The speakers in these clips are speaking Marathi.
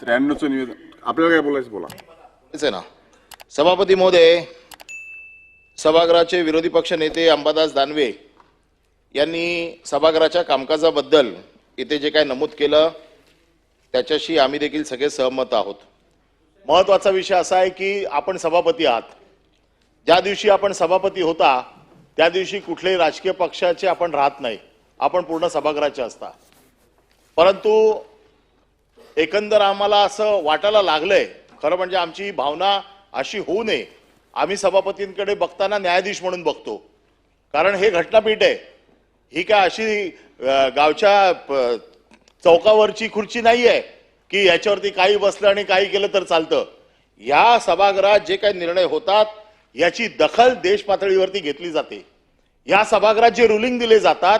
त्र्याण्णवचं निवेदन. आपल्याला काय बोलायचं बोला. आहे ना. सभापती महोदय सभागृहाचे विरोधी पक्ष नेते अंबादास दानवे यांनी सभागृहाच्या कामकाजाबद्दल इथे जे काय नमूद केलं त्याच्याशी आम्ही देखील सगळे सहमत आहोत. महत्त्वाचा विषय असा आहे की आपण सभापती आहात. ज्या दिवशी आपण सभापती होता त्या दिवशी कुठल्याही राजकीय पक्षाचे आपण राहत नाही. आपण पूर्ण सभागृहाचे असता. परंतु एकंदर आम्हाला असं वाटायला लागलंय. खरं म्हणजे आमची भावना अशी होऊ नये. आम्ही सभापतींकडे बघताना न्यायाधीश म्हणून बघतो. कारण हे घटनापीठ आहे. ही काय अशी गावच्या प- चौकावरची खुर्ची नाही आहे की याच्यावरती काही बसलं आणि काही केलं तर चालतं. या सभागृहात जे काही निर्णय होतात याची दखल देश पातळीवरती घेतली जाते. या सभागृहात जे रुलिंग दिले जातात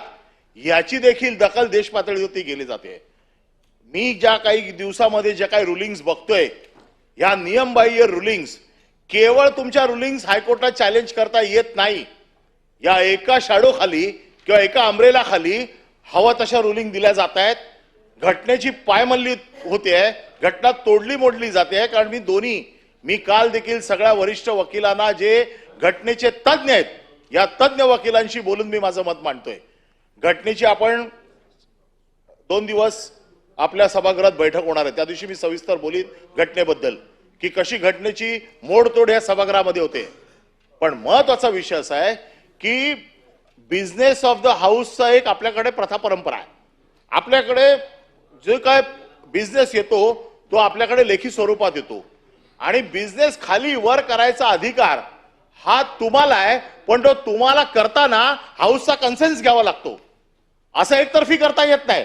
याची देखील दखल देश पातळीवरती गेली जाते. मी ज्या काही दिवसामध्ये ज्या काही रुलिंग्स बघतोय या नियमबाह्य रुलिंग्स केवळ तुमच्या रुलिंग्स हायकोर्टात चॅलेंज करता येत नाही. या एका शॅडोखाली किंवा एका अमरेला हवा तशा रुलिंग दिल्या जात आहेत घटनेची पायमल्ली होते आहे घटना तोडली मोडली जाते आहे कारण मी दोन्ही मी काल देखील सगळ्या वरिष्ठ वकिलांना जे घटनेचे तज्ज्ञ आहेत या तज्ज्ञ वकिलांशी बोलून मी माझं मत मांडतोय. घटनेची आपण दोन दिवस आपल्या सभागृहात बैठक होणार आहे. त्या दिवशी मी सविस्तर बोलीन घटनेबद्दल की कशी घटनेची मोडतोड या सभागृहामध्ये होते. पण महत्त्वाचा विषय असा आहे की बिझनेस ऑफ द हाऊसचा एक आपल्याकडे प्रथा परंपरा आहे. आपल्याकडे जो काय बिझनेस येतो तो आपल्याकडे लेखी स्वरूपात येतो. आणि बिझनेस खाली वर करायचा अधिकार हा तुम्हाला आहे पण तो तुम्हाला करताना हाऊसचा कन्सेन्स घ्यावा लागतो. असं एकतर्फी करता येत नाही.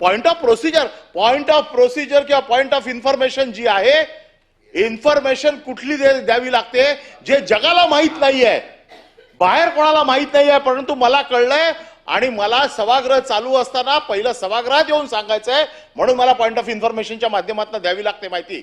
point of procedure point of procedure किंवा पॉइंट ऑफ इन्फॉर्मेशन जी आहे इन्फॉर्मेशन कुठली दे- द्यावी लागते जे जगाला माहीत नाहीये. बाहेर कोणाला माहीत नाहीये परंतु मला कळलंय आणि मला सभागृह चालू असताना पहिलं सभागृहात येऊन सांगायचंय म्हणून मला पॉइंट ऑफ इन्फॉर्मेशनच्या माध्यमातून द्यावी लागते माहिती.